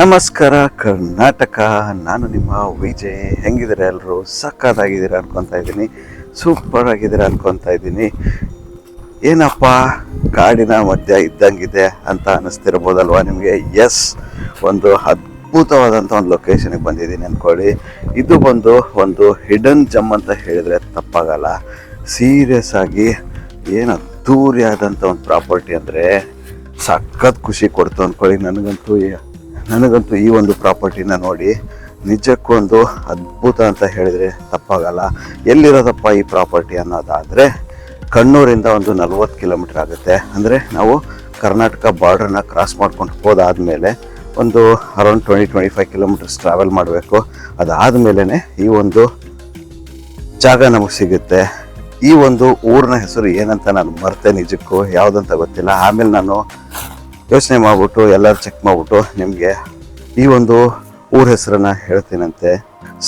ನಮಸ್ಕಾರ, ಕರ್ನಾಟಕ. ನಾನು ನಿಮ್ಮ ವಿಜಯ್. ಹೆಂಗಿದ್ದೀರಾ ಎಲ್ಲರೂ? ಸಕ್ಕತ್ತಾಗಿದ್ದೀರಾ ಅನ್ಕೊತಾ ಇದ್ದೀನಿ. ಸೂಪರ್ ಆಗಿದ್ದೀರಾ ಅನ್ಕೊತಾ ಇದ್ದೀನಿ. ಏನಪ್ಪ, ಕಾಡಿನ ಮಧ್ಯ ಇದ್ದಂಗಿದೆ ಅಂತ ಅನ್ನಿಸ್ತಿರ್ಬೋದಲ್ವಾ ನಿಮಗೆ? ಎಸ್ ಒಂದು ಅದ್ಭುತವಾದಂಥ ಒಂದು ಲೊಕೇಶನಿಗೆ ಬಂದಿದ್ದೀನಿ ಅಂದ್ಕೊಳ್ಳಿ ಇದು ಬಂದು ಒಂದು ಹಿಡನ್ ಜಮ್ ಅಂತ ಹೇಳಿದರೆ ತಪ್ಪಾಗಲ್ಲ. ಸೀರಿಯಸ್ ಆಗಿ ಏನು ಅದ್ದೂರಿ ಆದಂಥ ಒಂದು ಪ್ರಾಪರ್ಟಿ ಅಂದರೆ ಸಖತ್ ಖುಷಿ ಕೊಡ್ತು ಅಂದ್ಕೊಳ್ಳಿ ನನಗಂತೂ ನನಗಂತೂ ಈ ಒಂದು ಪ್ರಾಪರ್ಟಿನ ನೋಡಿ ನಿಜಕ್ಕೂ ಒಂದು ಅದ್ಭುತ ಅಂತ ಹೇಳಿದರೆ ತಪ್ಪಾಗಲ್ಲ. ಎಲ್ಲಿರೋದಪ್ಪ ಈ ಪ್ರಾಪರ್ಟಿ ಅನ್ನೋದಾದರೆ ಕಣ್ಣೂರಿಂದ ಒಂದು ನಲ್ವತ್ತು ಕಿಲೋಮೀಟ್ರ್ ಆಗುತ್ತೆ. ಅಂದರೆ ನಾವು ಕರ್ನಾಟಕ ಬಾರ್ಡ್ರನ್ನ ಕ್ರಾಸ್ ಮಾಡ್ಕೊಂಡು ಹೋದಾದಮೇಲೆ ಒಂದು around twenty twenty five kilometres travel ಮಾಡಬೇಕು. ಅದಾದಮೇಲೆ ಈ ಒಂದು ಜಾಗ ನಮಗೆ ಸಿಗುತ್ತೆ. ಈ ಒಂದು ಊರಿನ ಹೆಸರು ಏನಂತ ನಾನು ಮರ್ತೆ ನಿಜಕ್ಕೂ ಯಾವುದಂತ ಗೊತ್ತಿಲ್ಲ. ಆಮೇಲೆ ನಾನು ಯೋಚನೆ ಮಾಡಿಬಿಟ್ಟು ಎಲ್ಲರೂ ಚೆಕ್ ಮಾಡಿಬಿಟ್ಟು ನಿಮಗೆ ಈ ಒಂದು ಊರ ಹೆಸರನ್ನ ಹೇಳ್ತೀನಂತೆ.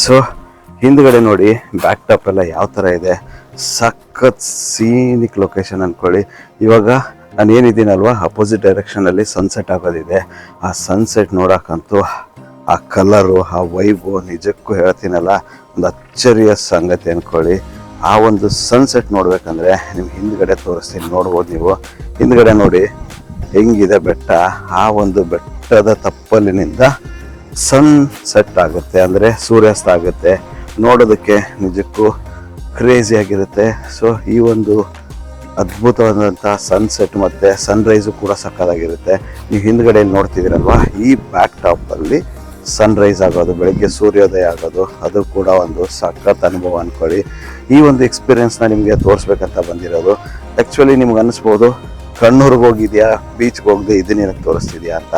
ಸೊ ಹಿಂದ್ಗಡೆ ನೋಡಿ ಬ್ಯಾಕ್ ಟಾಪ್ ಎಲ್ಲ ಯಾವ ಥರ ಇದೆ. ಸಖತ್ ಸೀನಿಕ್ ಲೊಕೇಶನ್ ಅಂದ್ಕೊಳ್ಳಿ ಇವಾಗ ನಾನು ಏನಿದ್ದೀನಲ್ವ ಅಪೋಸಿಟ್ ಡೈರೆಕ್ಷನಲ್ಲಿ ಸನ್ಸೆಟ್ ಆಗೋದಿದೆ. ಆ ಸನ್ಸೆಟ್ ನೋಡೋಕ್ಕಂತೂ ಆ ಕಲರು ಆ ವೈಬು ನಿಜಕ್ಕೂ ಹೇಳ್ತೀನಲ್ಲ, ಒಂದು ಅಚ್ಚರಿಯ ಸಂಗತಿ ಅಂದ್ಕೊಳ್ಳಿ ಆ ಒಂದು ಸನ್ಸೆಟ್ ನೋಡಬೇಕಂದ್ರೆ ನಿಮ್ಗೆ ಹಿಂದ್ಗಡೆ ತೋರಿಸ್ತೀನಿ, ನೋಡ್ಬೋದು ನೀವು. ಹಿಂದ್ಗಡೆ ನೋಡಿ ಹೆಂಗಿದೆ ಬೆಟ್ಟ? ಆ ಒಂದು ಬೆಟ್ಟದ ತಪ್ಪಲಿನಿಂದ ಸನ್ ಸೆಟ್ ಆಗುತ್ತೆ, ಅಂದರೆ ಸೂರ್ಯಾಸ್ತ ಆಗುತ್ತೆ. ನೋಡೋದಕ್ಕೆ ನಿಜಕ್ಕೂ ಕ್ರೇಜಿ ಆಗಿರುತ್ತೆ. ಸೊ ಈ ಒಂದು ಅದ್ಭುತವಾದಂಥ ಸನ್ಸೆಟ್ ಮತ್ತು ಸನ್ರೈಸು ಕೂಡ ಸಕ್ಕತ್ತಾಗಿರುತ್ತೆ. ನೀವು ಹಿಂದ್ಗಡೆ ನೋಡ್ತಿದ್ದೀರಲ್ವ, ಈ ಬ್ಯಾಕ್ ಟಾಪಲ್ಲಿ ಸನ್ರೈಸ್ ಆಗೋದು, ಬೆಳಗ್ಗೆ ಸೂರ್ಯೋದಯ ಆಗೋದು, ಅದು ಕೂಡ ಒಂದು ಸಖತ್ ಅನುಭವ ಅಂದ್ಕೊಳ್ಳಿ ಈ ಒಂದು ಎಕ್ಸ್ಪೀರಿಯೆನ್ಸ್ನ ನಿಮಗೆ ತೋರಿಸ್ಬೇಕಂತ ಬಂದಿರೋದು. ಆ್ಯಕ್ಚುಲಿ ನಿಮ್ಗೆ ಅನ್ನಿಸ್ಬೋದು ಕಣ್ಣೂರಿಗೆ ಹೋಗಿದ್ಯಾ? ಬೀಚ್ಗೆ ಹೋಗದೆ ನಿನಗೆ ತೋರಿಸ್ತಿದ್ಯಾ ಅಂತ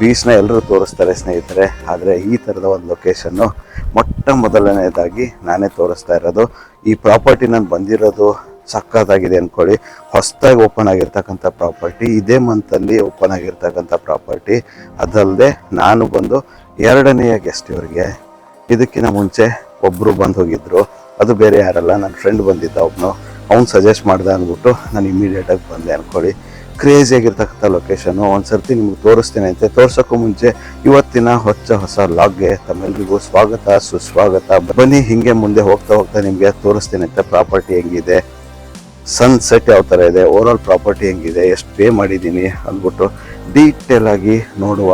ಬೀಚ್ನ ಎಲ್ಲರೂ ತೋರಿಸ್ತಾರೆ ಸ್ನೇಹಿತರೆ. ಆದರೆ ಈ ಥರದ ಒಂದು ಲೊಕೇಶನ್ನು ಮೊಟ್ಟ ಮೊದಲನೇದಾಗಿ ನಾನೇ ತೋರಿಸ್ತಾ ಇರೋದು. ಈ ಪ್ರಾಪರ್ಟಿ ನಾನು ಬಂದಿರೋದು ಸಕ್ಕತ್ತಾಗಿದೆ ಅಂದ್ಕೊಳ್ಳಿ ಹೊಸದಾಗಿ ಓಪನ್ ಆಗಿರ್ತಕ್ಕಂಥ ಪ್ರಾಪರ್ಟಿ ಇದೇ ಮಂತಲ್ಲಿ ಓಪನ್ ಆಗಿರ್ತಕ್ಕಂಥ ಪ್ರಾಪರ್ಟಿ ಅದಲ್ಲದೆ ನಾನು ಬಂದು ಎರಡನೆಯ ಗೆಸ್ಟ್ ಇವರಿಗೆ. ಇದಕ್ಕಿಂತ ಮುಂಚೆ ಒಬ್ಬರು ಬಂದು ಹೋಗಿದ್ದರು ಅದು ಬೇರೆ ಯಾರಲ್ಲ ನನ್ನ ಫ್ರೆಂಡ್ ಬಂದಿದ್ದ ಒಬ್ಬನು ಅವ್ನು ಸಜೆಸ್ಟ್ ಮಾಡಿದೆ ಅಂದ್ಬಿಟ್ಟು ನಾನು ಇಮಿಡಿಯೇಟಾಗಿ ಬಂದೆ ಅಂದ್ಕೊಳ್ಳಿ ಕ್ರೇಜಿ ಆಗಿರ್ತಕ್ಕಂಥ ಲೊಕೇಶನು ಒಂದು ಸರ್ತಿ ನಿಮ್ಗೆ ತೋರಿಸ್ತೀನಿ ಅಂತೆ. ತೋರ್ಸೋಕ್ಕೂ ಮುಂಚೆ ಇವತ್ತಿನ ಹೊಚ್ಚ ಹೊಸ ಲಾಗ್ಗೆ ತಮ್ಮೆಲ್ರಿಗೂ ಸ್ವಾಗತ, ಸುಸ್ವಾಗತ. ಬನ್ನಿ, ಹಿಂಗೆ ಮುಂದೆ ಹೋಗ್ತಾ ಹೋಗ್ತಾ ನಿಮಗೆ ತೋರಿಸ್ತೀನಿ ಅಂತ. ಪ್ರಾಪರ್ಟಿ ಹೆಂಗಿದೆ? ಸನ್ಸೆಟ್ ಯಾವ ಥರ ಇದೆ? ಓವರಾಲ್ ಪ್ರಾಪರ್ಟಿ ಹೆಂಗಿದೆ? ಎಷ್ಟು ಪೇ ಮಾಡಿದ್ದೀನಿ ಅಂದ್ಬಿಟ್ಟು ಡೀಟೇಲಾಗಿ ನೋಡುವ.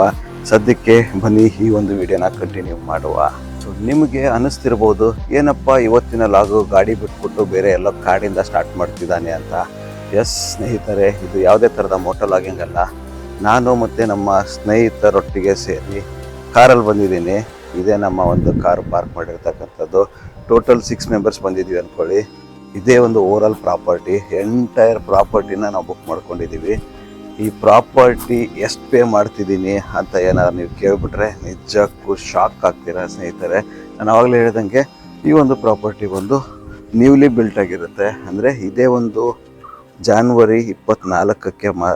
ಸದ್ಯಕ್ಕೆ ಬನ್ನಿ, ಈ ಒಂದು ವಿಡಿಯೋನ ಕಂಟಿನ್ಯೂ ಮಾಡುವ. ಸೊ ನಿಮಗೆ ಅನ್ನಿಸ್ತಿರ್ಬೋದು ಏನಪ್ಪ ಇವತ್ತಿನ ಲಾಗು ಗಾಡಿ ಬಿಟ್ಬಿಟ್ಟು ಬೇರೆ ಎಲ್ಲೋ ಕಾಡಿಂದ ಸ್ಟಾರ್ಟ್ ಮಾಡ್ತಿದ್ದಾನೆ ಅಂತ. ಎಸ್ ಸ್ನೇಹಿತರೆ, ಇದು ಯಾವುದೇ ಥರದ ಮೋಟೋ ಲಾಗಿಂಗ್ ಅಲ್ಲ ನಾನು ಮತ್ತು ನಮ್ಮ ಸ್ನೇಹಿತರೊಟ್ಟಿಗೆ ಸೇರಿ ಕಾರಲ್ಲಿ ಬಂದಿದ್ದೀನಿ. ಇದೇ ನಮ್ಮ ಒಂದು ಕಾರ್ ಪಾರ್ಕ್ ಮಾಡಿರ್ತಕ್ಕಂಥದ್ದು. ಟೋಟಲ್ ಸಿಕ್ಸ್ ಮೆಂಬರ್ಸ್ ಬಂದಿದ್ದೀವಿ ಅಂದ್ಕೊಳ್ಳಿ. ಇದೇ ಒಂದು ಓವರಾಲ್ ಪ್ರಾಪರ್ಟಿ ಎಂಟೈರ್ ಪ್ರಾಪರ್ಟಿನ ನಾವು ಬುಕ್ ಮಾಡ್ಕೊಂಡಿದ್ದೀವಿ. ಈ ಪ್ರಾಪರ್ಟಿ ಎಷ್ಟು ಪೇ ಮಾಡ್ತಿದ್ದೀನಿ ಅಂತ ಏನಾದ್ರು ನೀವು ಕೇಳಿಬಿಟ್ರೆ ನಿಜಕ್ಕೂ ಶಾಕ್ ಆಗ್ತೀರಾ ಸ್ನೇಹಿತರೆ. ನಾನು ಆವಾಗಲೇ ಹೇಳಿದಂಗೆ ಈ ಒಂದು ಪ್ರಾಪರ್ಟಿ ಬಂದು ನ್ಯೂಲಿ ಬಿಲ್ಟ್ ಆಗಿರುತ್ತೆ. ಅಂದರೆ ಇದೇ ಒಂದು ಜಾನ್ವರಿ ಇಪ್ಪತ್ನಾಲ್ಕಕ್ಕೆ ಮಾ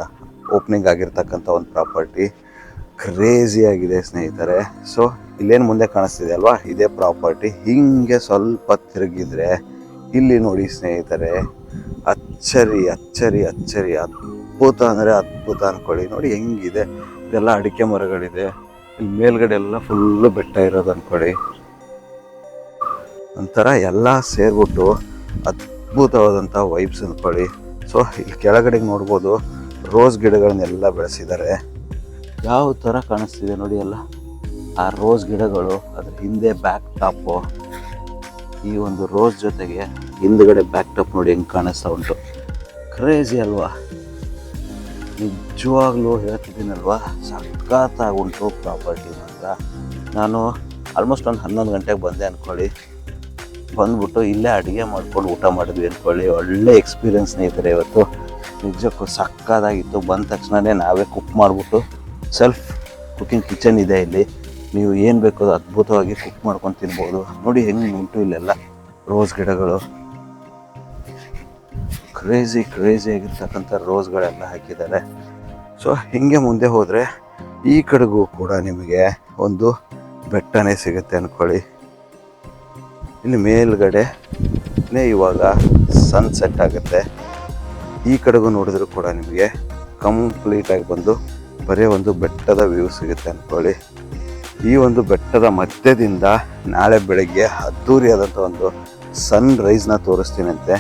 ಓಪನಿಂಗ್ ಆಗಿರ್ತಕ್ಕಂಥ ಒಂದು ಪ್ರಾಪರ್ಟಿ ಕ್ರೇಜಿ ಆಗಿದೆ ಸ್ನೇಹಿತರೆ. ಸೊ ಇಲ್ಲೇನು ಮುಂದೆ ಕಾಣಿಸ್ತಿದೆ ಅಲ್ವಾ? ಇದೇ ಪ್ರಾಪರ್ಟಿ ಹಿಂಗೆ ಸ್ವಲ್ಪ ತಿರುಗಿದ್ರೆ, ಇಲ್ಲಿ ನೋಡಿ ಸ್ನೇಹಿತರೆ, ಅಚ್ಚರಿ ಅಚ್ಚರಿ ಅಚ್ಚರಿ ಅದ್ಭುತ ಅಂದರೆ ಅದ್ಭುತ ಅನ್ಕೊಳ್ಳಿ. ನೋಡಿ ಹೆಂಗಿದೆ. ಇದೆಲ್ಲ ಅಡಿಕೆ ಮರಗಳಿದೆ. ಇಲ್ಲಿ ಮೇಲ್ಗಡೆ ಎಲ್ಲ ಫುಲ್ಲು ಬೆಟ್ಟ ಇರೋದು ಅನ್ಕೊಳ್ಳಿ. ಒಂಥರ ಎಲ್ಲ ಸೇರ್ಬಿಟ್ಟು ಅದ್ಭುತವಾದಂಥ ವೈಬ್ಸ್ ಅಂದ್ಕೊಳ್ಳಿ ಸೊ ಇಲ್ಲಿ ಕೆಳಗಡೆಗೆ ನೋಡ್ಬೋದು ರೋಸ್ ಗಿಡಗಳನ್ನೆಲ್ಲ ಬೆಳೆಸಿದ್ದಾರೆ. ಯಾವ ಥರ ಕಾಣಿಸ್ತಿದೆ ನೋಡಿ ಎಲ್ಲ. ಆ ರೋಸ್ ಗಿಡಗಳು, ಅದ್ರ ಹಿಂದೆ ಬ್ಯಾಕ್ ಟಾಪು ಈ ಒಂದು ರೋಸ್ ಜೊತೆಗೆ ಹಿಂದ್ಗಡೆ ಬ್ಯಾಕ್ ಟಾಪ್ ನೋಡಿ ಹೆಂಗೆ ಕಾಣಿಸ್ತಾ ಉಂಟು. ಕ್ರೇಜಿ ಅಲ್ವಾ? ನಿಜವಾಗ್ಲೂ ಹೇಳ್ತಿದ್ದೀನಲ್ವಾ? ಸಖತ್ತಾಗಿ ಉಂಟು ಪ್ರಾಪರ್ಟಿ ಮಾತ್ರ. ನಾನು ಆಲ್ಮೋಸ್ಟ್ ಒಂದು ಹನ್ನೊಂದು ಗಂಟೆಗೆ ಬಂದೆ ಅಂದ್ಕೊಳ್ಳಿ ಬಂದ್ಬಿಟ್ಟು ಇಲ್ಲೇ ಅಡುಗೆ ಮಾಡ್ಕೊಂಡು ಊಟ ಮಾಡಿದ್ವಿ ಅಂದ್ಕೊಳ್ಳಿ ಒಳ್ಳೆ ಎಕ್ಸ್ಪೀರಿಯೆನ್ಸ್ ಸ್ನೇಹಿತರೆ ಇವತ್ತು. ನಿಜಕ್ಕೂ ಸಕ್ಕತ್ತಾಗಿತ್ತು. ಬಂದ ತಕ್ಷಣವೇ ನಾವೇ ಕುಕ್ ಮಾಡಿಬಿಟ್ಟು ಸೆಲ್ಫ್ ಕುಕಿಂಗ್ ಕಿಚನ್ ಇದೆ ಇಲ್ಲಿ. ನೀವು ಏನು ಬೇಕೋ ಅದು ಅದ್ಭುತವಾಗಿ ಕುಕ್ ಮಾಡ್ಕೊಂಡು ತಿನ್ಬೋದು. ನೋಡಿ ಹೆಂಗೆ ಉಂಟು ಇಲ್ಲೆಲ್ಲ ರೋಸ್ ಗಿಡಗಳು. ಕ್ರೇಜಿ ಕ್ರೇಜಿ ಆಗಿರ್ತಕ್ಕಂಥ ರೋಸ್ಗಳೆಲ್ಲ ಹಾಕಿದ್ದಾರೆ. ಸೊ ಹಿಂಗೆ ಮುಂದೆ ಹೋದರೆ ಈ ಕಡೆಗೂ ಕೂಡ ನಿಮಗೆ ಒಂದು ಬೆಟ್ಟನೇ ಸಿಗುತ್ತೆ ಅಂದ್ಕೊಳ್ಳಿ ಇಲ್ಲಿ ಮೇಲ್ಗಡೆನೇ ಇವಾಗ ಸನ್ಸೆಟ್ ಆಗುತ್ತೆ. ಈ ಕಡೆಗೂ ನೋಡಿದ್ರು ಕೂಡ ನಿಮಗೆ ಕಂಪ್ಲೀಟಾಗಿ ಬಂದು ಬರೀ ಒಂದು ಬೆಟ್ಟದ ವ್ಯೂ ಸಿಗುತ್ತೆ ಅಂದ್ಕೊಳ್ಳಿ ಈ ಒಂದು ಬೆಟ್ಟದ ಮಧ್ಯದಿಂದ ನಾಳೆ ಬೆಳಗ್ಗೆ ಅದ್ದೂರಿಯಾದಂಥ ಒಂದು ಸನ್ ರೈಸ್ನ ತೋರಿಸ್ತೀನಂತೆ.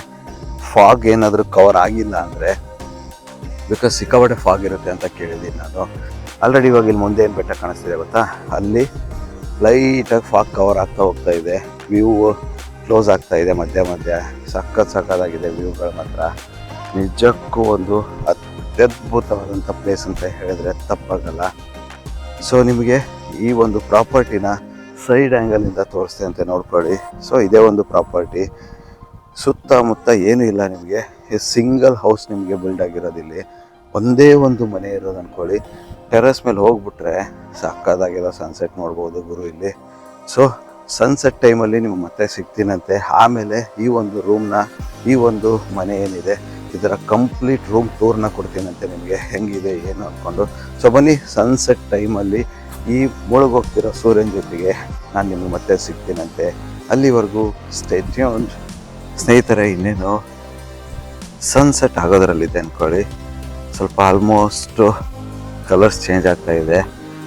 ಫಾಗ್ ಏನಾದರೂ ಕವರ್ ಆಗಿಲ್ಲ ಅಂದರೆ ಬಿಕಾಸ್ ಸಿಕ್ಕಾಪಟ್ಟೆ ಫಾಗ್ ಇರುತ್ತೆ ಅಂತ ಕೇಳಿದ್ದೀನಿ ನಾನು. ಆಲ್ರೆಡಿ ಇವಾಗ ಇಲ್ಲಿ ಮುಂದೆ ಏನು ಬೆಟ್ಟ ಕಾಣಿಸ್ತಿದೆ ಗೊತ್ತಾ? ಅಲ್ಲಿ ಲೈಟಾಗಿ ಫಾಗ್ ಕವರ್ ಆಗ್ತಾ ಹೋಗ್ತಾ ಇದೆ. ವ್ಯೂ ಕ್ಲೋಸ್ ಆಗ್ತಾ ಇದೆ ಮಧ್ಯ ಮಧ್ಯ. ಸಖತ್ ಸಖತ್ತಾಗಿದೆ ವ್ಯೂಗಳು ಮಾತ್ರ. ನಿಜಕ್ಕೂ ಒಂದು ಅತ್ಯದ್ಭುತವಾದಂಥ ಪ್ಲೇಸ್ ಅಂತ ಹೇಳಿದ್ರೆ ತಪ್ಪಾಗಲ್ಲ. ಸೊ ನಿಮಗೆ ಈ ಒಂದು ಪ್ರಾಪರ್ಟಿನ ಸೈಡ್ ಆ್ಯಂಗಲಿಂದ ತೋರಿಸ್ತೆ ಅಂತ ನೋಡ್ಕೊಳ್ಳಿ. ಸೊ ಇದೇ ಒಂದು ಪ್ರಾಪರ್ಟಿ ಸುತ್ತಮುತ್ತ ಏನೂ ಇಲ್ಲ ನಿಮಗೆ. ಸಿಂಗಲ್ ಹೌಸ್ ನಿಮಗೆ ಬಿಲ್ಡ್ ಆಗಿರೋದಿಲ್ಲಿ ಒಂದೇ ಒಂದು ಮನೆ ಇರೋದು ಅಂದ್ಕೊಳ್ಳಿ ಟೆರೆಸ್ ಮೇಲೆ ಹೋಗ್ಬಿಟ್ರೆ ಸಕ್ಕದಾಗಿರೋ ಸನ್ಸೆಟ್ ನೋಡ್ಬೋದು ಗುರು ಇಲ್ಲಿ. ಸೊ ಸನ್ಸೆಟ್ ಟೈಮಲ್ಲಿ ನಿಮ್ಗೆ ಮತ್ತೆ ಸಿಗ್ತೀನಂತೆ. ಆಮೇಲೆ ಈ ಒಂದು ರೂಮ್ನ ಈ ಒಂದು ಮನೆ ಏನಿದೆ, ಇದರ ಕಂಪ್ಲೀಟ್ ರೂಮ್ ಟೂರ್ನ ಕೊಡ್ತೀನಂತೆ ನಿಮಗೆ. ಹೆಂಗಿದೆ, ಏನು ಅಂದ್ಕೊಂಡು ಸೊ ಬನ್ನಿ ಸನ್ಸೆಟ್ ಟೈಮಲ್ಲಿ ಈ ಮುಳುಗೋಗ್ತಿರೋ ಸೂರ್ಯನ ಜೊತೆಗೆ ನಾನು ನಿಮಗೆ ಮತ್ತೆ ಸಿಗ್ತೀನಂತೆ. ಅಲ್ಲಿವರೆಗೂ ಸ್ಟೇಟ್ಯೂನ್ ಸ್ನೇಹಿತರೆ, ಇನ್ನೇನು ಸನ್ಸೆಟ್ ಆಗೋದ್ರಲ್ಲಿದೆ ಅಂದ್ಕೊಳ್ಳಿ ಸ್ವಲ್ಪ ಆಲ್ಮೋಸ್ಟು ಕಲರ್ಸ್ ಚೇಂಜ್ ಆಗ್ತಾ ಇದೆ.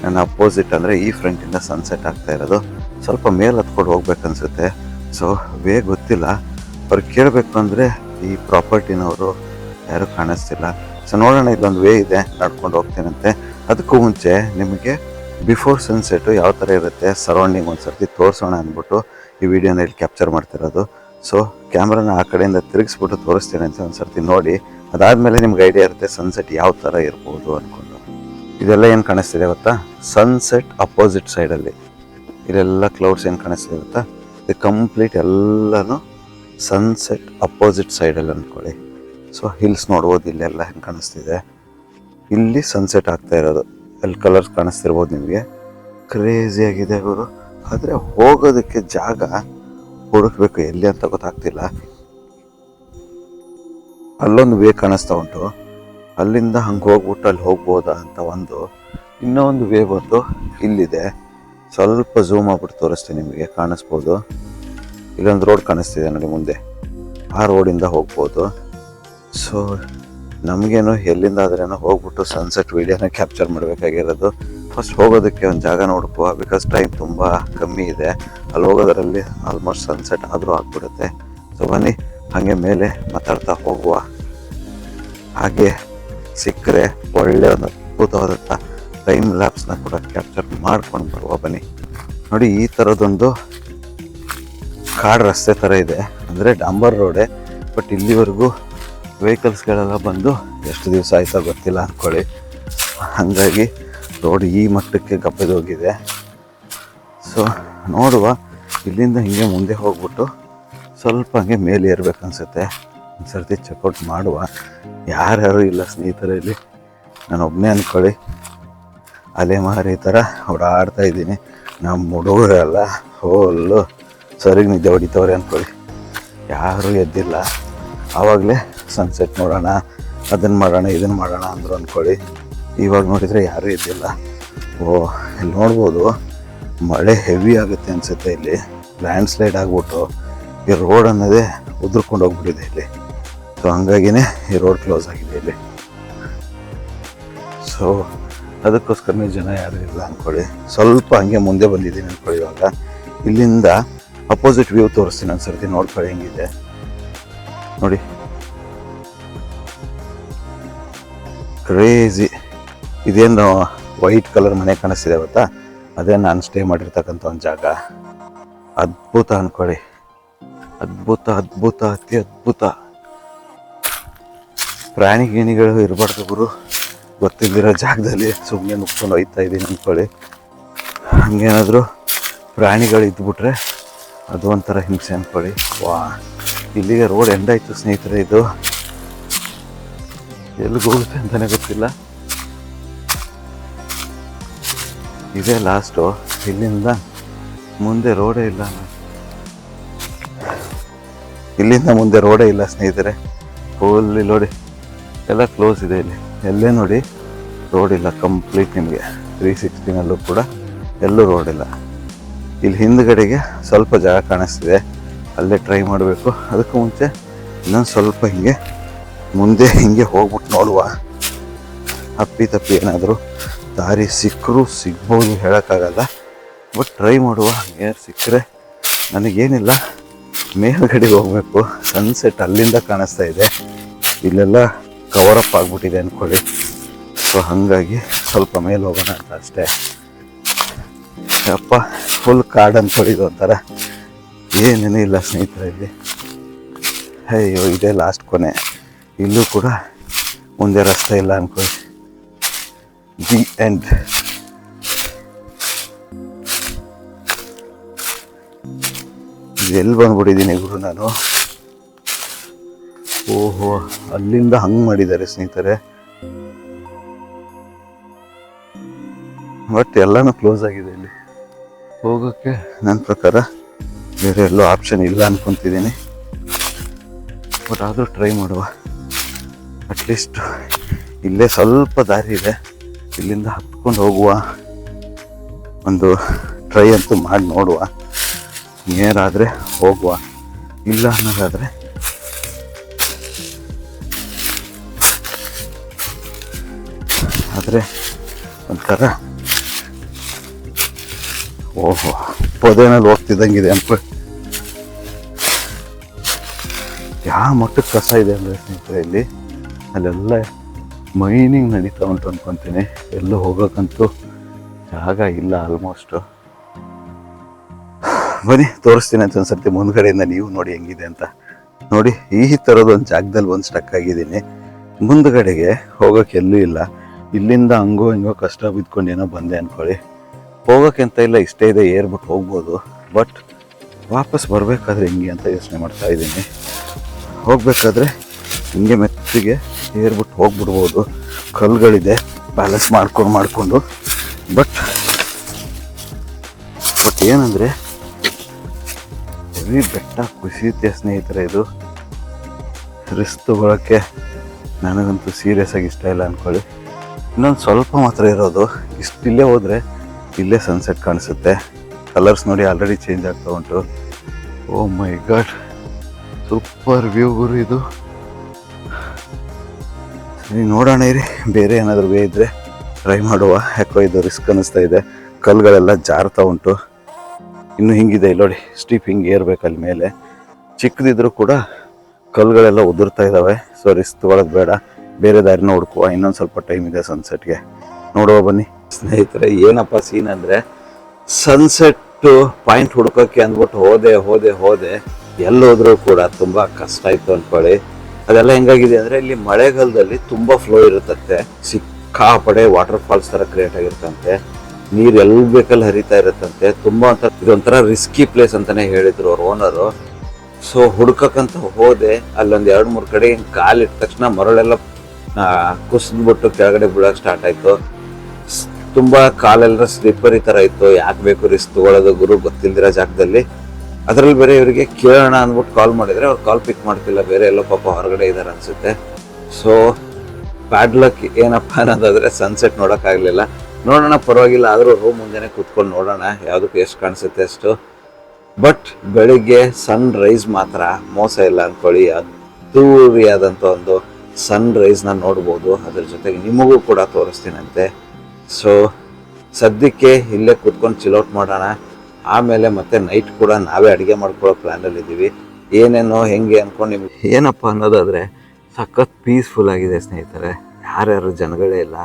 ನನ್ನ ಅಪೋಸಿಟ್ ಅಂದರೆ ಈ ಫ್ರಂಟಿಂದ ಸನ್ಸೆಟ್ ಆಗ್ತಾ ಇರೋದು. ಸ್ವಲ್ಪ ಮೇಲೆ ಹತ್ಕೊಂಡು ಹೋಗ್ಬೇಕನ್ಸುತ್ತೆ ಸೊ ವೇ ಗೊತ್ತಿಲ್ಲ. ಅವ್ರಿಗೆ ಕೇಳಬೇಕು ಅಂದರೆ ಈ ಪ್ರಾಪರ್ಟಿನವರು ಯಾರೂ ಕಾಣಿಸ್ತಿಲ್ಲ. ಸೊ ನೋಡೋಣ, ಇಲ್ಲೊಂದು ವೇ ಇದೆ. ನಡ್ಕೊಂಡು ಹೋಗ್ತೀನಂತೆ. ಅದಕ್ಕೂ ಮುಂಚೆ ನಿಮಗೆ ಬಿಫೋರ್ ಸನ್ಸೆಟ್ಟು ಯಾವ ಥರ ಇರುತ್ತೆ ಸರೌಂಡಿಂಗ್ ಒಂದು ಸರ್ತಿ ತೋರಿಸೋಣ ಅಂದ್ಬಿಟ್ಟು ಈ ವಿಡಿಯೋನ ಇಲ್ಲಿ ಕ್ಯಾಪ್ಚರ್ ಮಾಡ್ತಿರೋದು. ಸೊ ಕ್ಯಾಮ್ರಾನ ಆ ಕಡೆಯಿಂದ ತಿರುಗಿಸ್ಬಿಟ್ಟು ತೋರಿಸ್ತೀನಿ ಅಂತ ಒಂದು ಸರ್ತಿ ನೋಡಿ. ಅದಾದಮೇಲೆ ನಿಮ್ಗೆ ಐಡಿಯಾ ಇರುತ್ತೆ ಸನ್ಸೆಟ್ ಯಾವ ಥರ ಇರ್ಬೋದು ಅಂದ್ಕೊಂಡು ಇದೆಲ್ಲ ಏನು ಕಾಣಿಸ್ತಿದೆ ಗೊತ್ತಾ? ಸನ್ಸೆಟ್ ಅಪೋಸಿಟ್ ಸೈಡಲ್ಲಿ ಇದೆಲ್ಲ ಕ್ಲೌಡ್ಸ್ ಏನು ಕಾಣಿಸ್ತಿದೆ ಗೊತ್ತಾ? ಇದು ಕಂಪ್ಲೀಟ್ ಎಲ್ಲನೂ ಸನ್ಸೆಟ್ ಅಪೋಸಿಟ್ ಸೈಡಲ್ಲಿ ಅಂದ್ಕೊಳ್ಳಿ ಸೊ ಹಿಲ್ಸ್ ನೋಡ್ಬೋದು, ಇಲ್ಲೆಲ್ಲ ಹೆಂಗೆ ಕಾಣಿಸ್ತಿದೆ? ಇಲ್ಲಿ ಸನ್ಸೆಟ್ ಆಗ್ತಾ ಇರೋದು. ಅಲ್ಲಿ ಕಲರ್ಸ್ ಕಾಣಿಸ್ತಿರ್ಬೋದು ನಿಮಗೆ. ಕ್ರೇಜಿಯಾಗಿದೆ ಅವರು ಆದರೆ ಹೋಗೋದಕ್ಕೆ ಜಾಗ ಹುಡುಕ್ಬೇಕು, ಎಲ್ಲಿ ಅಂತ ಗೊತ್ತಾಗ್ತಿಲ್ಲ. ಅಲ್ಲೊಂದು ವೇ ಕಾಣಿಸ್ತಾ ಉಂಟು. ಅಲ್ಲಿಂದ ಹಂಗೆ ಹೋಗ್ಬಿಟ್ಟು ಅಲ್ಲಿ ಹೋಗ್ಬೋದಾ ಅಂತ ಒಂದು ಇನ್ನೂ ಒಂದು ವೇ ಬಂದು ಇಲ್ಲಿದೆ. ಸ್ವಲ್ಪ ಝೂಮ್ ಆಗ್ಬಿಟ್ಟು ತೋರಿಸ್ತೀನಿ ನಿಮಗೆ, ಕಾಣಿಸ್ಬೋದು. ಇಲ್ಲೊಂದು ರೋಡ್ ಕಾಣಿಸ್ತಿದೆ ನೋಡಿ ಮುಂದೆ. ಆ ರೋಡಿಂದ ಹೋಗ್ಬೋದು. ಸೊ ನಮಗೇನು ಎಲ್ಲಿಂದ ಆದ್ರೇನೋ ಹೋಗ್ಬಿಟ್ಟು ಸನ್ಸೆಟ್ ವೀಡಿಯೋನ ಕ್ಯಾಪ್ಚರ್ ಮಾಡಬೇಕಾಗಿರೋದು. ಫಸ್ಟ್ ಹೋಗೋದಕ್ಕೆ ಒಂದು ಜಾಗ ನೋಡ್ಕೋ ಬಿಕಾಸ್ ಟೈಮ್ ತುಂಬ ಕಮ್ಮಿ ಇದೆ. ಅಲ್ಲಿ ಹೋಗೋದರಲ್ಲಿ ಆಲ್ಮೋಸ್ಟ್ ಸನ್ಸೆಟ್ ಆದರೂ ಆಗ್ಬಿಡುತ್ತೆ. ಸೊ ಬನ್ನಿ, ಹಾಗೆ ಮೇಲೆ ಮಾತಾಡ್ತಾ ಹೋಗುವ. ಹಾಗೆ ಸಿಕ್ಕರೆ ಒಳ್ಳೆ ಒಂದು ಅದ್ಭುತವಾದಂಥ ಟೈಮ್ ಲ್ಯಾಪ್ಸ್ನ ಕೂಡ ಕ್ಯಾಪ್ಚರ್ ಮಾಡ್ಕೊಂಡು ಬರುವ, ಬನ್ನಿ. ನೋಡಿ, ಈ ಥರದೊಂದು ಕಾಡು ರಸ್ತೆ ಥರ ಇದೆ. ಅಂದರೆ ಡಾಂಬರ್ ರೋಡೆ ಬಟ್ ಇಲ್ಲಿವರೆಗೂ ವೆಹಿಕಲ್ಸ್ಗಳೆಲ್ಲ ಬಂದು ಎಷ್ಟು ದಿವಸ ಆಯಿತಾ ಗೊತ್ತಿಲ್ಲ ಅಂದ್ಕೊಳ್ಳಿ ಹಾಗಾಗಿ ರೋಡ್ ಈ ಮಟ್ಟಕ್ಕೆ ಗಪ್ಪದೋಗಿದೆ ಸೊ ನೋಡುವ. ಇಲ್ಲಿಂದ ಹಿಂಗೆ ಮುಂದೆ ಹೋಗ್ಬಿಟ್ಟು ಸ್ವಲ್ಪ ಹಂಗೆ ಮೇಲೆ ಏರ್ಬೇಕನ್ಸುತ್ತೆ ಒಂದು ಸರ್ತಿ ಚೆಕ್ಔಟ್ ಮಾಡುವ. ಯಾರ್ಯಾರು ಇಲ್ಲ ಸ್ನೇಹಿತರಲ್ಲಿ ನಾನು ಒಬ್ಬನೇ ಅಂದ್ಕೊಳ್ಳಿ ಅಲೆಮಾರಿ ಥರ ಓಡಾಡ್ತಾ ಇದ್ದೀನಿ. ನಮ್ಮ ಹುಡುಗರೆಲ್ಲ ಹೋಲ್ಲು ಸರಿಗೆ ನಿದ್ದೆ ಹೊಡಿತವ್ರೆ ಅಂದ್ಕೊಳ್ಳಿ ಯಾರೂ ಎದ್ದಿಲ್ಲ. ಆವಾಗಲೇ ಸನ್ಸೆಟ್ ನೋಡೋಣ ಅದನ್ನು ಮಾಡೋಣ ಇದನ್ನು ಮಾಡೋಣ ಅಂದರು ಅಂದ್ಕೊಳ್ಳಿ ಇವಾಗ ನೋಡಿದರೆ ಯಾರೂ ಇದ್ದಿಲ್ಲ. ಓ, ಇಲ್ಲಿ ನೋಡ್ಬೋದು. ಮಳೆ ಹೆವಿ ಆಗುತ್ತೆ ಅನಿಸುತ್ತೆ ಇಲ್ಲಿ. ಲ್ಯಾಂಡ್ ಸ್ಲೈಡ್ ಆಗಿಬಿಟ್ಟು ಈ ರೋಡ್ ಅನ್ನೋದೇ ಉದುರ್ಕೊಂಡು ಹೋಗ್ಬಿಟ್ಟಿದೆ ಇಲ್ಲಿ. ಸೊ ಹಂಗಾಗಿನೇ ಈ ರೋಡ್ ಕ್ಲೋಸ್ ಆಗಿದೆ ಇಲ್ಲಿ. ಸೊ ಅದಕ್ಕೋಸ್ಕರನೇ ಜನ ಯಾರು ಇಲ್ಲ ಅಂದ್ಕೊಳ್ಳಿ ಸ್ವಲ್ಪ ಹಂಗೆ ಮುಂದೆ ಬಂದಿದ್ದೀನಿ ಅಂದ್ಕೊಳ್ಳಿ ಇವಾಗ. ಇಲ್ಲಿಂದ ಅಪೋಸಿಟ್ ವ್ಯೂ ತೋರಿಸ್ತೀನಿ ಅನ್ಸರ್ತಿ ಸರ್ತಿ ನೋಡ್ಕೊಳ್ಳಿ ಹೆಂಗಿದೆ. ನೋಡಿ. ಕ್ರೇಜಿ ಇದೇನು ವೈಟ್ ಕಲರ್ ಮನೆ ಕಾಣಿಸ್ತಿದೆ ಗೊತ್ತಾ? ಅದೇ ನಾನು ಸ್ಟೇ ಮಾಡಿರ್ತಕ್ಕಂಥ ಒಂದು ಜಾಗ. ಅದ್ಭುತ ಅಂದ್ಕೊಳ್ಳಿ ಅದ್ಭುತ ಅದ್ಭುತ, ಅತಿ ಅದ್ಭುತ. ಪ್ರಾಣಿ ಗಿಣಿಗಳು ಇರಬಾರ್ದು ಗುರು. ಗೊತ್ತಿಲ್ಲದಿರೋ ಜಾಗದಲ್ಲಿ ಸುಮ್ಮನೆ ಮುಕ್ಕೊಂಡು ಹೋಯ್ತಾ ಇದ್ದೀನಿ ಅಂದ್ಕೊಳ್ಳಿ ಹಂಗೇನಾದರೂ ಪ್ರಾಣಿಗಳು ಇದ್ಬಿಟ್ರೆ ಅದು ಒಂಥರ ಹಿಂಸೆ ಅಂದ್ಕೊಳ್ಳಿ ವಾ, ಇಲ್ಲಿಗೆ ರೋಡ್ ಎಂಡಾಯಿತು ಸ್ನೇಹಿತರೆ ಇದು. ಎಲ್ಲಿಗೆ ಹೋಗುತ್ತೆ ಅಂತಲೇ ಗೊತ್ತಿಲ್ಲ. ಇದೇ ಲಾಸ್ಟು ಇಲ್ಲಿಂದ ಮುಂದೆ ರೋಡೇ ಇಲ್ಲ. ಇಲ್ಲಿಂದ ಮುಂದೆ ರೋಡೇ ಇಲ್ಲ ಸ್ನೇಹಿತರೆ. ಫುಲ್ಲಿ ನೋಡಿ, ಎಲ್ಲ ಕ್ಲೋಸ್ ಇದೆ ಇಲ್ಲಿ. ಎಲ್ಲೇ ನೋಡಿ ರೋಡ್ ಇಲ್ಲ ಕಂಪ್ಲೀಟ್ ನಿಮಗೆ. ತ್ರೀ ಸಿಕ್ಸ್ಟಿನಲ್ಲೂ ಕೂಡ ಎಲ್ಲೂ ರೋಡ್ ಇಲ್ಲ. ಇಲ್ಲಿ ಹಿಂದ್ಗಡೆಗೆ ಸ್ವಲ್ಪ ಜಾಗ ಕಾಣಿಸ್ತಿದೆ. ಅಲ್ಲೇ ಟ್ರೈ ಮಾಡಬೇಕು. ಅದಕ್ಕೂ ಮುಂಚೆ ಇನ್ನೊಂದು ಸ್ವಲ್ಪ ಹಿಂಗೆ, ಮುಂದೆ ಹಿಂಗೆ ಹೋಗ್ಬಿಟ್ಟು ನೋಡುವ. ಅಪ್ಪಿ ತಪ್ಪಿ ಏನಾದರೂ ದಾರಿ ಸಿಕ್ಕರೂ ಸಿಗ್ಬೋದು ಹೇಳೋಕ್ಕಾಗಲ್ಲ. ಬಟ್ ಟ್ರೈ ಮಾಡುವ ಏರ್ ಸಿಕ್ಕರೆ ನನಗೇನಿಲ್ಲ. ಮೇಲ್ಗಡೆ ಹೋಗಬೇಕು. ಸನ್ಸೆಟ್ ಅಲ್ಲಿಂದ ಕಾಣಿಸ್ತಾ ಇದೆ. ಇಲ್ಲೆಲ್ಲ ಕವರ್ ಅಪ್ ಆಗಿಬಿಟ್ಟಿದೆ ಅಂದ್ಕೊಳ್ಳಿ ಸೊ ಹಾಗಾಗಿ ಸ್ವಲ್ಪ ಮೇಲೆ ಹೋಗೋಣ ಅಂತ ಅಷ್ಟೇ. ಅಪ್ಪ ಫುಲ್ ಕಾಡು ಅಂದ್ಕೊಳ್ಳಿದ್ದು ಒಂಥರ ಏನೇನೂ ಇಲ್ಲ ಸ್ನೇಹಿತರೆ ಇಲ್ಲಿ. ಅಯ್ಯೋ, ಇದೇ ಲಾಸ್ಟ್ ಕೊನೆ. ಇಲ್ಲೂ ಕೂಡ ಮುಂದೆ ರಸ್ತೆ ಇಲ್ಲ ಅನ್ಕೊಳ್ಳಿ. The end. ಎಲ್ಲಿ ಬಂದ್ಬಿಟ್ಟಿದ್ದೀನಿ ಗುರು ನಾನು? ಓಹೋ, ಅಲ್ಲಿಂದ ಹಂಗೆ ಮಾಡಿದ್ದಾರೆ ಸ್ನೇಹಿತರೆ. ಬಟ್ ಎಲ್ಲನೂ ಕ್ಲೋಸ್ ಆಗಿದೆ ಇಲ್ಲಿ. ಹೋಗೋಕ್ಕೆ ನನ್ನ ಪ್ರಕಾರ ಬೇರೆ ಎಲ್ಲೋ ಆಪ್ಷನ್ ಇಲ್ಲ ಅನ್ಕೊತಿದ್ದೀನಿ. ಬಟ್ ಆದರೂ ಟ್ರೈ ಮಾಡುವ. ಅಟ್ಲೀಸ್ಟ್ ಇಲ್ಲೇ ಸ್ವಲ್ಪ ದಾರಿ ಇದೆ. ಇಲ್ಲಿಂದ ಹತ್ಕೊಂಡು ಹೋಗುವ ಒಂದು ಟ್ರೈ ಅಂತೂ ಮಾಡಿ ನೋಡುವ. ನೇರಾದರೆ ಹೋಗುವ. ಇಲ್ಲ ಅನ್ನೋದಾದರೆ ಆದರೆ ಒಂಥರ ಓಹೋ, ಪೊದೆನಲ್ಲಿ ಹೋಗ್ತಿದ್ದಂಗಿದೆ ಅಂತ ಯಾವ ಮಟ್ಟಕ್ಕೆ ಕಸ ಇದೆ ಅಂದರೆ ಸ್ನೇಹಿತರೆ ಇಲ್ಲಿ? ಅಲ್ಲೆಲ್ಲ ಮೈನಿಂಗ್ ನಡೀತಾ ಉಂಟು ಅಂದ್ಕೊತೀನಿ ಎಲ್ಲೂ ಹೋಗೋಕ್ಕಂತೂ ಜಾಗ ಇಲ್ಲ ಆಲ್ಮೋಸ್ಟು ಬನ್ನಿ, ತೋರಿಸ್ತೀನಿ ಅಂತ ಒಂದ್ಸರ್ತಿ ಮುಂದ್ಗಡೆಯಿಂದ ನೀವು ನೋಡಿ ಹೆಂಗಿದೆ ಅಂತ. ನೋಡಿ, ಈ ಥರದೊಂದು ಜಾಗದಲ್ಲಿ ಒಂದು ಸ್ಟಕ್ ಆಗಿದ್ದೀನಿ. ಮುಂದ್ಗಡೆಗೆ ಹೋಗೋಕೆ ಎಲ್ಲೂ ಇಲ್ಲ. ಇಲ್ಲಿಂದ ಹಂಗೋ ಹಿಂಗೋ ಕಷ್ಟ ಬಿದ್ಕೊಂಡು ಏನೋ ಬಂದೆ ಅನ್ಕೊಳ್ಳಿ. ಹೋಗೋಕೆ ಅಂತ ಇಲ್ಲ, ಇಷ್ಟೇ ಇದೆ ಏರ್ಬಿಟ್ಟು ಹೋಗ್ಬೋದು. ಬಟ್ ವಾಪಸ್ ಬರಬೇಕಾದ್ರೆ ಹೆಂಗೆ ಅಂತ ಯೋಚನೆ ಮಾಡ್ತಾ ಇದ್ದೀನಿ. ಹೋಗ್ಬೇಕಾದ್ರೆ ಹಿಂಗೆ ಮೆತ್ತಿಗೆ ಏರ್ಬಿಟ್ಟು ಹೋಗ್ಬಿಡ್ಬೋದು. ಕಲ್ಲುಗಳಿದೆ ಬ್ಯಾಲೆನ್ಸ್ ಮಾಡ್ಕೊಂಡು ಮಾಡಿಕೊಂಡು. ಬಟ್ ಬಟ್ ಏನಂದರೆ ಹೆವಿ ಬೆಟ್ಟ ಕುಸಿಯುತ್ತೆ ಸ್ನೇಹಿತರೆ ಇದು. ರಿಸ್ಕ್ ತಗೊಳಕ್ಕೆ ನನಗಂತೂ ಸೀರಿಯಸ್ ಆಗಿ ಇಷ್ಟ ಇಲ್ಲ ಅಂದ್ಕೊಳ್ಳಿ ಇನ್ನೊಂದು ಸ್ವಲ್ಪ ಮಾತ್ರ ಇರೋದು. ಇಷ್ಟು ಇಲ್ಲೇ ಹೋದರೆ ಇಲ್ಲೇ ಸನ್ಸೆಟ್ ಕಾಣಿಸುತ್ತೆ. ಕಲರ್ಸ್ ನೋಡಿ ಆಲ್ರೆಡಿ ಚೇಂಜ್ ಆಗ್ತಾ ಉಂಟು. ಓ ಮೈ ಗಾಡ್ ಸೂಪರ್ ವ್ಯೂ ಗುರು ಇದು. ಸರಿ ನೋಡೋಣ ಇರಿ. ಬೇರೆ ಏನಾದರೂ ವೇ ಇದ್ದರೆ ಟ್ರೈ ಮಾಡುವ. ಯಾಕೋ ಇದು ರಿಸ್ಕ್ ಅನ್ನಿಸ್ತಾ ಇದೆ. ಕಲ್ಲುಗಳೆಲ್ಲ ಜಾರ್ತಾ ಉಂಟು. ಇನ್ನೂ ಹಿಂಗಿದೆ ಇಲ್ಲಿ ನೋಡಿ. ಸ್ಟೀಪ್ ಹಿಂಗೆ ಏರ್ಬೇಕು ಅಲ್ಲಿ ಮೇಲೆ. ಚಿಕ್ಕದಿದ್ರೂ ಕೂಡ ಕಲ್ಲುಗಳೆಲ್ಲ ಉದುರ್ತಾ ಇದ್ದಾವೆ ಸೊ ರಿಸ್ಕ್ ತೊಗೊಳೋದು ಬೇಡ. ಬೇರೆ ದಾರಿನ ಹುಡ್ಕುವ. ಇನ್ನೊಂದು ಸ್ವಲ್ಪ ಟೈಮ್ ಇದೆ ಸನ್ಸೆಟ್ಗೆ ನೋಡುವ ಬನ್ನಿ. ಸ್ನೇಹಿತರೆ, ಏನಪ್ಪ ಸೀನ್ ಅಂದರೆ ಸನ್ಸೆಟ್ಟು ಪಾಯಿಂಟ್ ಹುಡ್ಕೋಕ್ಕೆ ಅಂದ್ಬಿಟ್ಟು ಹೋದೆ ಹೋದೆ ಹೋದೆ. ಎಲ್ಲೋದ್ರೂ ಕೂಡ ತುಂಬ ಕಷ್ಟ ಆಯಿತು ಅನ್ಕೊಳ್ಳಿ. ಅದೆಲ್ಲ ಹೆಂಗಾಗಿದೆ ಅಂದರೆ ಇಲ್ಲಿ ಮಳೆಗಾಲದಲ್ಲಿ ತುಂಬ ಫ್ಲೋ ಇರುತ್ತಂತೆ. ಸಿಕ್ಕಾಪಡೆ ವಾಟರ್ ಫಾಲ್ಸ್ ಥರ ಕ್ರಿಯೇಟ್ ಆಗಿರ್ತಂತೆ ನೀರು ಎಲ್ಲಿ ಬೇಕಲ್ಲಿ ಹರಿತಾ ಇರುತ್ತಂತೆ. ತುಂಬ ಅಂತ ಇದೊಂಥರ ರಿಸ್ಕಿ ಪ್ಲೇಸ್ ಅಂತಾನೆ ಹೇಳಿದ್ರು ಅವ್ರ ಓನರು ಸೊ ಹುಡ್ಕಕ್ಕಂತ ಹೋದೆ. ಅಲ್ಲೊಂದು ಎರಡು ಮೂರು ಕಡೆ ಹಿಂಗ್ ಕಾಲಿಟ್ಟ ತಕ್ಷಣ ಮರಳೆಲ್ಲ ಕುಸಿದ್ಬಿಟ್ಟು ಕೆಳಗಡೆ ಬಿಡೋಕೆ ಸ್ಟಾರ್ಟ್ ಆಯ್ತು. ತುಂಬಾ ಕಾಲೆಲ್ಲ ಸ್ಲಿಪ್ಪರಿ ತರ ಇತ್ತು. ಯಾಕೆ ಬೇಕು ರಿಸ್ಕ್ ತಗೊಳ್ಳೋದು ಗುರು ಗೊತ್ತಿಲ್ದಿರೋ ಜಾಗದಲ್ಲಿ. ಅದ್ರಲ್ಲಿ ಬೇರೆ ಇವರಿಗೆ ಕೇಳೋಣ ಅಂದ್ಬಿಟ್ಟು ಕಾಲ್ ಮಾಡಿದರೆ ಅವ್ರು ಕಾಲ್ ಪಿಕ್ ಮಾಡ್ತಿಲ್ಲ, ಬೇರೆ ಎಲ್ಲೋ ಪಾಪ ಹೊರಗಡೆ ಇದ್ದಾರೆ ಅನಿಸುತ್ತೆ. ಸೊ ಬ್ಯಾಡ್ ಲಕ್ ಏನಪ್ಪ ಅನ್ನೋದಾದರೆ ಸನ್ಸೆಟ್ ನೋಡೋಕ್ಕಾಗಲಿಲ್ಲ ನೋಡೋಣ, ಪರವಾಗಿಲ್ಲ, ಆದರೂ ರೂಮ್ ಮುಂದೆನೆ ಕೂತ್ಕೊಂಡು ನೋಡೋಣ, ಯಾವುದಕ್ಕೆ ಎಷ್ಟು ಕಾಣಿಸುತ್ತೆ ಅಷ್ಟು. ಬಟ್ ಬೆಳಿಗ್ಗೆ ಸನ್ ರೈಸ್ ಮಾತ್ರ, ಮೋಸ ಇಲ್ಲ ಅಂದ್ಕೊಳ್ಳಿ ಅದ್ದೂರಿಯಾದಂಥ ಒಂದು ಸನ್ ರೈಸ್ನ ನೋಡ್ಬೋದು. ಅದ್ರ ಜೊತೆಗೆ ನಿಮಗೂ ಕೂಡ ತೋರಿಸ್ತೀನಂತೆ. ಸೊ ಸದ್ಯಕ್ಕೆ ಇಲ್ಲೇ ಕೂತ್ಕೊಂಡು ಚಿಲೌಟ್ ಮಾಡೋಣ. ಆಮೇಲೆ ಮತ್ತೆ ನೈಟ್ ಕೂಡ ನಾವೇ ಅಡುಗೆ ಮಾಡ್ಕೊಳ್ಳೋ ಪ್ಲ್ಯಾನಲ್ಲಿ ಇದ್ದೀವಿ. ಏನೇನೋ, ಹೆಂಗೆ ಅಂದ್ಕೊಂಡು ನಿಮ್ಗೆ ಏನಪ್ಪ ಅನ್ನೋದಾದರೆ ಸಖತ್ ಪೀಸ್ಫುಲ್ ಆಗಿದೆ ಸ್ನೇಹಿತರೆ. ಯಾರ್ಯಾರು ಜನಗಳೇ ಇಲ್ಲ,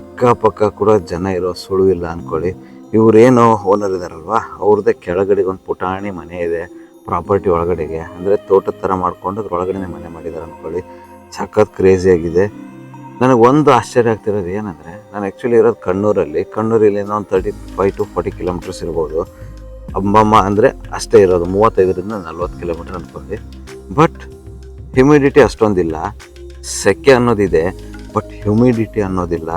ಅಕ್ಕಪಕ್ಕ ಕೂಡ ಜನ ಇರೋ ಸುಳು ಇಲ್ಲ ಅಂದ್ಕೊಳ್ಳಿ ಇವ್ರೇನೋ ಓನರ್ ಇದಾರಲ್ವಾ ಅವ್ರದ್ದೇ ಕೆಳಗಡೆ ಒಂದು ಪುಟಾಣಿ ಮನೆ ಇದೆ ಪ್ರಾಪರ್ಟಿ ಒಳಗಡೆಗೆ. ಅಂದರೆ ತೋಟದ ಥರ ಮಾಡ್ಕೊಂಡು ಅದ್ರ ಮನೆ ಮಾಡಿದ್ದಾರೆ ಅಂದ್ಕೊಳ್ಳಿ ಸಖತ್ ಕ್ರೇಜಿ ಆಗಿದೆ. ನನಗೆ ಒಂದು ಆಶ್ಚರ್ಯ ಆಗ್ತಿರೋದು ಏನಂದರೆ, ನಾನು ಆ್ಯಕ್ಚುಲಿ ಇರೋದು ಕಣ್ಣೂರಲ್ಲಿ. ಕಣ್ಣೂರಿಲ್ಲಿಂದ ಒಂದು thirty five to forty kilometres ಇರ್ಬೋದು. ಅಮ್ಮಮ್ಮ ಅಂದರೆ ಅಷ್ಟೇ ಇರೋದು, ಮೂವತ್ತೈದರಿಂದ ನಲ್ವತ್ತು ಕಿಲೋಮೀಟರ್ ಅಂದ್ಕೊಂಡು. ಬಟ್ ಹ್ಯುಮಿಡಿಟಿ ಅಷ್ಟೊಂದಿಲ್ಲ. ಸೆಕೆ ಅನ್ನೋದಿದೆ ಬಟ್ ಹ್ಯುಮಿಡಿಟಿ ಅನ್ನೋದಿಲ್ಲ.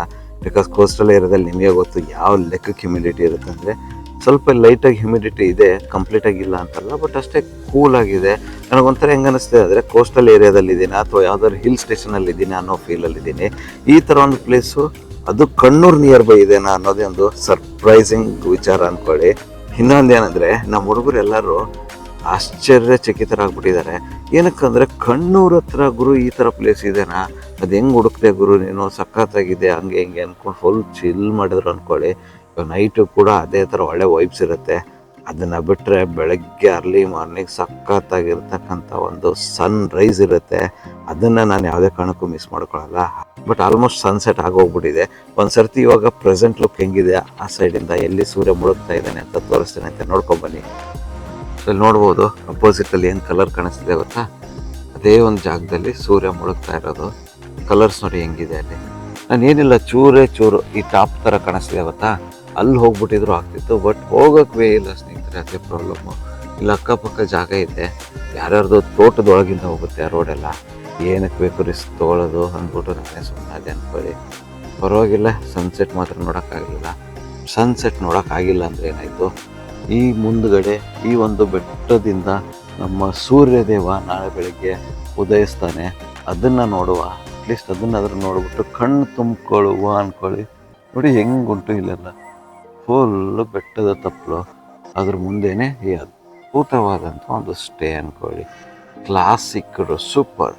ಬಿಕಾಸ್ ಕೋಸ್ಟಲ್ ಏರಿಯಾದಲ್ಲಿ ನಿಮಗೆ ಗೊತ್ತು ಯಾವ ಲೆಕ್ಕಕ್ಕೆ ಹ್ಯುಮಿಡಿಟಿ ಇರುತ್ತೆ ಅಂದರೆ, ಸ್ವಲ್ಪ ಲೈಟಾಗಿ ಹ್ಯುಮಿಡಿಟಿ ಇದೆ ಕಂಪ್ಲೀಟಾಗಿ ಇಲ್ಲ ಅಂತಲ್ಲ ಬಟ್ ಅಷ್ಟೇ ಕೂಲಾಗಿದೆ ನನಗೊಂಥರ ಹೆಂಗೆ ಅನಿಸ್ತಿದೆ ಅಂದರೆ ಕೋಸ್ಟಲ್ ಏರಿಯಾದಲ್ಲಿ ಇದ್ದೀನಿ ಅಥವಾ ಯಾವುದಾದ್ರು ಹಿಲ್ ಸ್ಟೇಷನಲ್ಲಿ ಇದ್ದೀನಿ ಅನ್ನೋ ಫೀಲಲ್ಲಿದ್ದೀನಿ ಈ ಥರ ಒಂದು ಪ್ಲೇಸು ಅದು ಕಣ್ಣೂರು ನಿಯರ್ ಬೈ ಇದೆನಾ ಅನ್ನೋದೇ ಒಂದು ಸರ್ಪ್ರೈಸಿಂಗ್ ವಿಚಾರ ಅಂದ್ಕೊಳ್ಳಿ ಇನ್ನೊಂದು ಏನಂದರೆ ನಮ್ಮ ಹುಡುಗರು ಎಲ್ಲರೂ ಆಶ್ಚರ್ಯಚಕಿತರಾಗ್ಬಿಟ್ಟಿದ್ದಾರೆ. ಏನಕ್ಕಂದ್ರೆ, ಕಣ್ಣೂರ್ ಹತ್ರ ಗುರು ಈ ಥರ ಪ್ಲೇಸ್ ಇದೆನಾ? ಅದು ಹೆಂಗ್ ಹುಡುಕ್ತೆ ಗುರು ನೀನು? ಸಖತ್ತಾಗಿದೆ, ಹಂಗೆ ಹಿಂಗೆ ಅನ್ಕೊಂಡು ಫುಲ್ ಚಿಲ್ ಮಾಡಿದ್ರು ಅನ್ಕೊಳ್ಳಿ. ನೈಟು ಕೂಡ ಅದೇ ಥರ ಒಳ್ಳೆ ವೈಬ್ಸ್ ಇರುತ್ತೆ. ಅದನ್ನು ಬಿಟ್ಟರೆ ಬೆಳಗ್ಗೆ ಅರ್ಲಿ ಮಾರ್ನಿಂಗ್ ಸಖತ್ತಾಗಿರ್ತಕ್ಕಂಥ ಒಂದು ಸನ್ ರೈಸ್ ಇರುತ್ತೆ. ಅದನ್ನು ನಾನು ಯಾವುದೇ ಕಾರಣಕ್ಕೂ ಮಿಸ್ ಮಾಡ್ಕೊಳ್ಳಲ್ಲ ಬಟ್ ಆಲ್ಮೋಸ್ಟ್ ಸನ್ಸೆಟ್ ಆಗೋಗ್ಬಿಟ್ಟಿದೆ. ಒಂದು ಸರ್ತಿ ಇವಾಗ ಪ್ರೆಸೆಂಟ್ ಲುಕ್ ಹೆಂಗಿದೆ? ಆ ಸೈಡಿಂದ ಎಲ್ಲಿ ಸೂರ್ಯ ಮುಳುಗ್ತಾ ಇದ್ದಾನೆ ಅಂತ ತೋರಿಸ್ತೇನೆ ಅಂತ ನೋಡ್ಕೊಂಬನ್ನಿ ಸೊ ಇಲ್ಲಿ ನೋಡ್ಬೋದು ಅಪೋಸಿಟಲ್ಲಿ ಏನು ಕಲರ್ ಕಾಣಿಸ್ತಿದೆ ಗೊತ್ತಾ? ಅದೇ ಒಂದು ಜಾಗದಲ್ಲಿ ಸೂರ್ಯ ಮುಳುಗ್ತಾ ಇರೋದು. ಕಲರ್ಸ್ ನೋಡಿ ಹೆಂಗಿದೆ ಅಲ್ಲಿ. ನಾನು ಏನಿಲ್ಲ, ಚೂರೇ ಚೂರು ಈ ಟಾಪ್ ಥರ ಕಾಣಿಸ್ತಿದೆ ಗೊತ್ತಾ? ಅಲ್ಲಿ ಹೋಗ್ಬಿಟ್ಟಿದ್ರು ಆಗ್ತಿತ್ತು ಬಟ್ ಹೋಗೋಕೆ ವೇ ಇಲ್ಲ ಸ್ನೇಹಿತರೆ ಅದೇ ಪ್ರಾಬ್ಲಮ್ಮು ಇಲ್ಲಿ ಅಕ್ಕಪಕ್ಕ ಜಾಗ ಇದೆ. ಯಾರ್ಯಾರ್ದು ತೋಟದೊಳಗಿಂದ ಹೋಗುತ್ತೆ ಆ ರೋಡೆಲ್ಲ ಏನಕ್ಕೆ ಬೇಕು ರಿಸ್ಕ್ ತೊಗೊಳ್ಳೋದು ಅಂದ್ಬಿಟ್ಟು ನಾನೇ ಸುಮ್ಮನೆ ಅದೇ ಅಂದ್ಕೊಳ್ಳಿ ಪರವಾಗಿಲ್ಲ ಸನ್ಸೆಟ್ ಮಾತ್ರ ನೋಡೋಕ್ಕಾಗಲಿಲ್ಲ ಸನ್ಸೆಟ್ ನೋಡೋಕ್ಕಾಗಿಲ್ಲ ಅಂದರೆ ಏನಾಯಿತು? ಈ ಮುಂದುಗಡೆ, ಈ ಒಂದು ಬೆಟ್ಟದಿಂದ ನಮ್ಮ ಸೂರ್ಯದೇವ ನಾಳೆ ಬೆಳಿಗ್ಗೆ ಉದಯಿಸ್ತಾನೆ. ಅದನ್ನು ನೋಡುವ. ಅಟ್ಲೀಸ್ಟ್ ಅದನ್ನಾದ್ರೂ ನೋಡಿಬಿಟ್ಟು ಕಣ್ಣು ತುಂಬಿಕೊಳ್ಳುವ ಅಂದ್ಕೊಳ್ಳಿ ನೋಡಿ ಹೆಂಗುಂಟು ಇಲ್ಲೆಲ್ಲ. ಫುಲ್ಲು ಬೆಟ್ಟದ ತಪ್ಪಲು ಅದ್ರ ಮುಂದೆನೇ ಈ ಅದ್ಭುತವಾದಂಥ ಒಂದು ಸ್ಟೇ ಅಂದ್ಕೊಳ್ಳಿ ಕ್ಲಾಸಿಕ್ ಸೂಪರ್